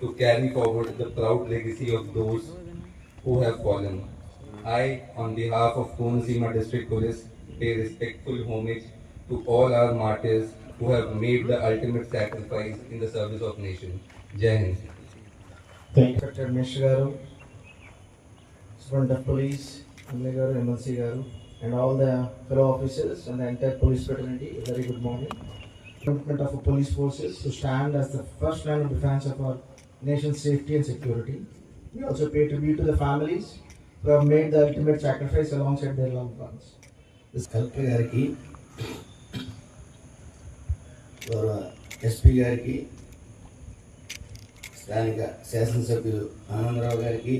to carry forward the proud legacy of those who have fallen. I, on behalf of Konzima District Police, pay respectful homage to all our martyrs who have made the ultimate sacrifice in the service of nation. Jai Hind. Thank you, Dr. Mishgaru, Superintendent of Police, Amnegaru, MLC Garu, and all the fellow officers and the entire police fraternity. Very good morning. Commitment of our police forces to stand as the first line of defense of our nation's safety and security. We also pay tribute to the families who have made the ultimate sacrifice alongside their loved ones. Collector గారికి గౌరవ SP గారికి స్థానిక శాసనసభ్యులు ఆనందరావు గారికి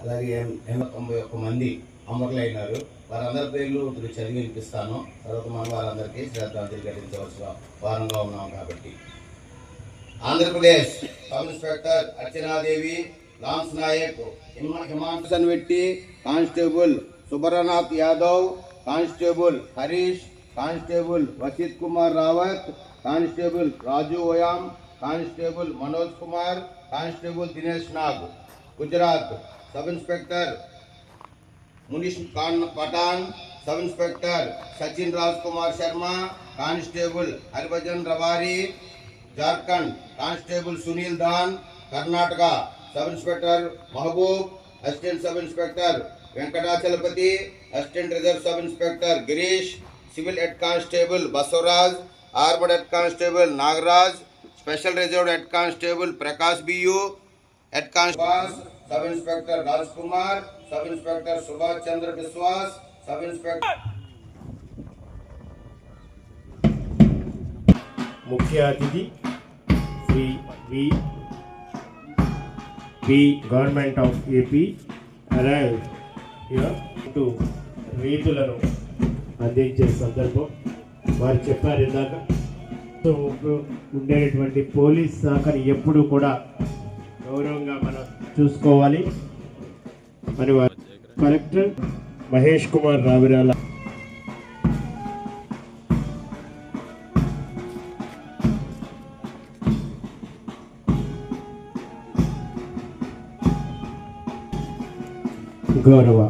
అలాగే ఎం- ఎం- తొంభై ఒక్క మంది అమరులైనారు వారందరి పేర్లు ఇప్పుడు చదివి వినిపిస్తాను. తర్వాత మనం వారందరికీ శ్రద్ధాంజలి ఘటించవలసిన వారంగా ఉన్నాం కాబట్టి. Andhra Pradesh sub inspector Archana Devi lance Naik హిమ- హిమాంశన్ వెట్టి constable Subranath Yadav constable Harish constable Vasit Kumar Rawat constable Raju Oyam constable Manoj Kumar constable Dinesh Nag. Gujarat sub inspector Munish Pathan, sub inspector Sachin Rajkumar Sharma, constable Haribhajan Rawari, Jharkhand constable Sunil Dhan Karnataka sub inspector Mehboob, assistant sub inspector Venkatachalapathi, assistant reserve sub inspector Girish, civil head constable Basavaraj armed head constable Nagaraj, special reserve head constable Prakash BU, head constable sub inspector Rajkumar inspector Raj sub inspector Subhash Chandra Biswas sub inspector ముఖ్య అతిథి Shri V V government of AP arrive ఇటు రీతులను అందించే సందర్భం. వారు చెప్పారు ఇందాక. So ఉండేటువంటి పోలీస్ శాఖని ఎప్పుడు కూడా గౌరవంగా మనం చూసుకోవాలి. మరి వారు కలెక్టర్ మహేష్ కుమార్ రావిరాల గౌరవ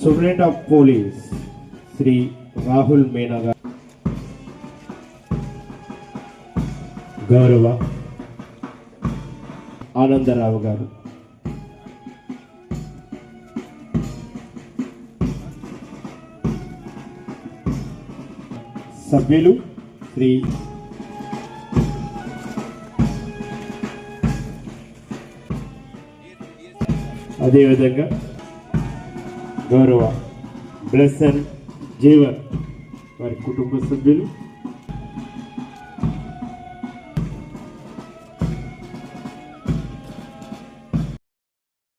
superintendent of police Shri Rahul Meena garu. గౌరవ ఆనందరావు గారు. సభ్యులు శ్రీ అదేవిధంగా గౌరవ బ్లెస్సన్ జీవన్ వారి కుటుంబ సభ్యులు